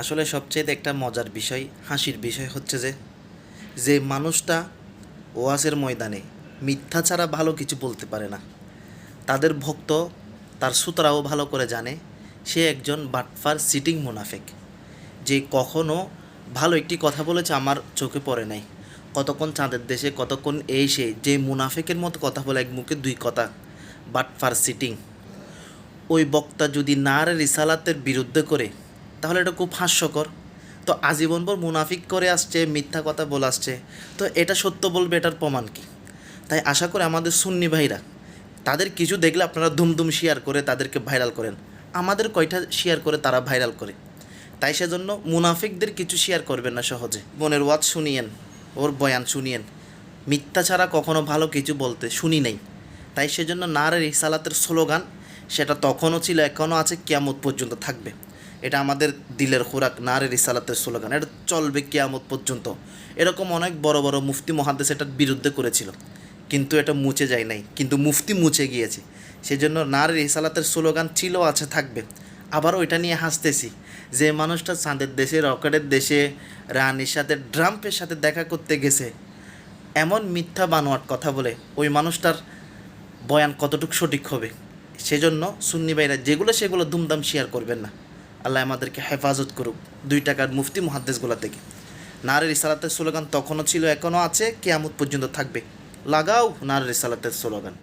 আসলে সবচেয়ে একটা মজার বিষয়, হাসির বিষয় হচ্ছে যে যে মানুষটা ওয়াসের ময়দানে মিথ্যা ছাড়া ভালো কিছু বলতে পারে না। তাদের ভক্ত তার সুতরাও ভালো করে জানে, সে একজন বাটফার সিটিং মুনাফেক, যে কখনো ভালো একটি কথা বলেছে আমার চোখে পড়ে নাই। কতক্ষণ চাঁদের দেশে, কতক্ষণ এই সে, যে মুনাফেকের মতো কথা বলে এক মুখে দুই কথা, বাটফার সিটিং ওই বক্তা যদি নার রিসালাতের বিরুদ্ধে করে তাহলে এটা খুব হাস্যকর। তো আজীবনভর মুনাফিক করে আসছে, মিথ্যা কথা বলে আসছে। তো এটা সত্য বলবে, এটার প্রমাণ কি? তাই আশা করি আমাদের সুন্নি ভাইরা, তাদের কিছু দেখলে আপনারা ধুমধুম শেয়ার করে তাদেরকে ভাইরাল করেন। আমাদের কয়টা শেয়ার করে তারা ভাইরাল করে? তাই সেজন্য মুনাফিকদের কিছু শেয়ার করবেন না সহজে। বোনের ওয়াজ শুনিয়েন, ওর বয়ান শুনিয়েন। মিথ্যা ছাড়া কখনো ভালো কিছু বলতে শুনি নাই। তাই সেজন্য নারের ইসালাতের স্লোগান, সেটা তখনও ছিল, এখনও আছে, কিয়ামত পর্যন্ত থাকবে। এটা আমাদের দিলের খোরাক নারের ইসালাতের স্লোগান। এটা চলবে কেয়ামত পর্যন্ত। এরকম অনেক বড় বড় মুফতি মহাদেশ এটার বিরুদ্ধে করেছিল। কিন্তু এটা মুছে যায় নাই। কিন্তু মুফতি মুছে গিয়েছে। সেজন্য নারের ইসালাতের স্লোগান ছিল, আছে, থাকবে। আবারও এটা নিয়ে হাসতেছি যে মানুষটা চাঁদের দেশে, রকেটের দেশে, রানীর সাথে ড্রাম্পের সাথে দেখা করতে গেছে। এমন মিথ্যা বানোয়াট কথা বলে ওই মানুষটার বয়ান কতটুকু সঠিক হবে? সেজন্য সুন্নি ভাইরা যেগুলো সেগুলো দুমদাম শেয়ার করবেন না। আল্লাহ আমাদেরকে হেফাজত করুক। দুই টাকার মুফতি মহাদ্দেশগুলো থেকে নারের ইসালাতের স্লোগান তখনও ছিল, এখনও আছে, কেয়ামত পর্যন্ত থাকবে। লাগাও নারের ইসালাতের স্লোগান।